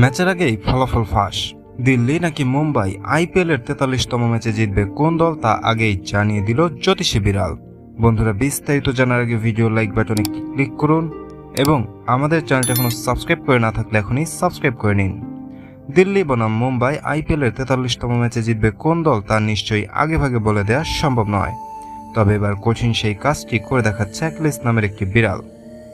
ম্যাচের আগেই ফলাফল ফাঁস। দিল্লি নাকি মুম্বাই আইপিএল এর তেতাল্লিশতম ম্যাচে জিতবে কোন দল তা আগেই জানিয়ে দিল জ্যোতিষী বিড়াল। বন্ধুরা, বিস্তারিত জানার আগে ভিডিও লাইক বাটনে ক্লিক করুন এবং আমাদের চ্যানেলটা এখনও সাবস্ক্রাইব করে না থাকলে এখনই সাবস্ক্রাইব করে নিন। দিল্লি বনাম মুম্বাই আইপিএল এর তেতাল্লিশতম ম্যাচে জিতবে কোন দল তা নিশ্চয়ই আগেভাগে বলে দেওয়া সম্ভব নয়। তবে এবার কঠিন সেই কাজটি করে দেখাচ্ছে অ্যাকলিস নামের একটি বিড়াল।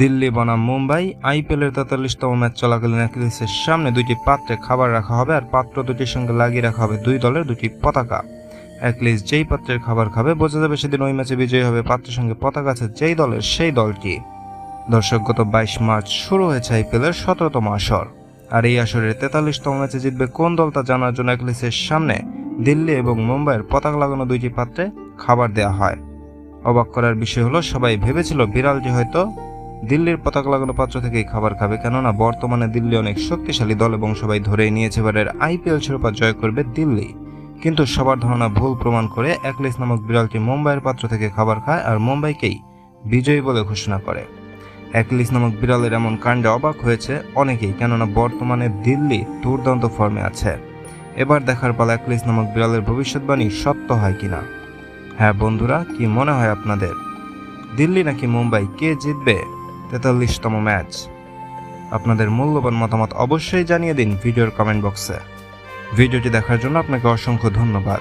দিল্লি, বনাম, মুম্বাই, আইপিএলের তেতাল্লিশতম ম্যাচ চলাকালীন অ্যাকিলিসের সামনে দুইটি পাত্রে খাবার রাখা হবে আর পাত্র দুটির সঙ্গে লাগিয়ে রাখা হবে দুই দলের দুটি পতাকা। অ্যাকলিস যেই পাত্রের খাবার খাবে, বোঝা যাবে সেদিন ওই ম্যাচে বিজয়ী হবে পাত্রের সঙ্গে পতাকা আছে যেই দলের সেই দলটি। দর্শক, গত বাইশ মার্চ শুরু হয়েছে আইপিএলের সতেরোতম আসর। আর এই আসরের তেতাল্লিশতম ম্যাচে জিতবে কোন দল তা জানার জন্য অ্যাকলিসের সামনে দিল্লি এবং মুম্বাইয়ের পতাকা লাগানো দুইটি পাত্রে খাবার দেওয়া হয়। অবাক করার বিষয় হলো, সবাই ভেবেছিল বিড়ালটি হয়তো দিল্লির পতাকা লাগানো পাত্র থেকেই খাবার খাবে, কেননা বর্তমানে দিল্লি অনেক শক্তিশালী দল এবং সবাই ধরেই নিয়েছে এবারের আইপিএল শিরোপা জয় করবে দিল্লি। কিন্তু সবার ধারণা ভুল প্রমাণ করে একলিস নামক বিড়ালটি মুম্বাইয়ের পাত্র থেকে খাবার খায় আর মুম্বাইকেই বিজয়ী বলে ঘোষণা করে। একলিস নামক বিড়ালের এমন কাণ্ডে অবাক হয়েছে অনেকেই, কেননা বর্তমানে দিল্লি দুর্দান্ত ফর্মে আছে। এবার দেখার পালা একলিস নামক বিড়ালের ভবিষ্যৎবাণী সত্য হয় কিনা? হ্যাঁ বন্ধুরা, কি মনে হয় আপনাদের? দিল্লি নাকি মুম্বাই কে জিতবে? তেতাল্লিশতম ম্যাচ। আপনাদের মূল্যবান মতামত অবশ্যই জানিয়ে দিন ভিডিওর কমেন্ট বক্সে। ভিডিওটি দেখার জন্য আপনাকে অসংখ্য ধন্যবাদ।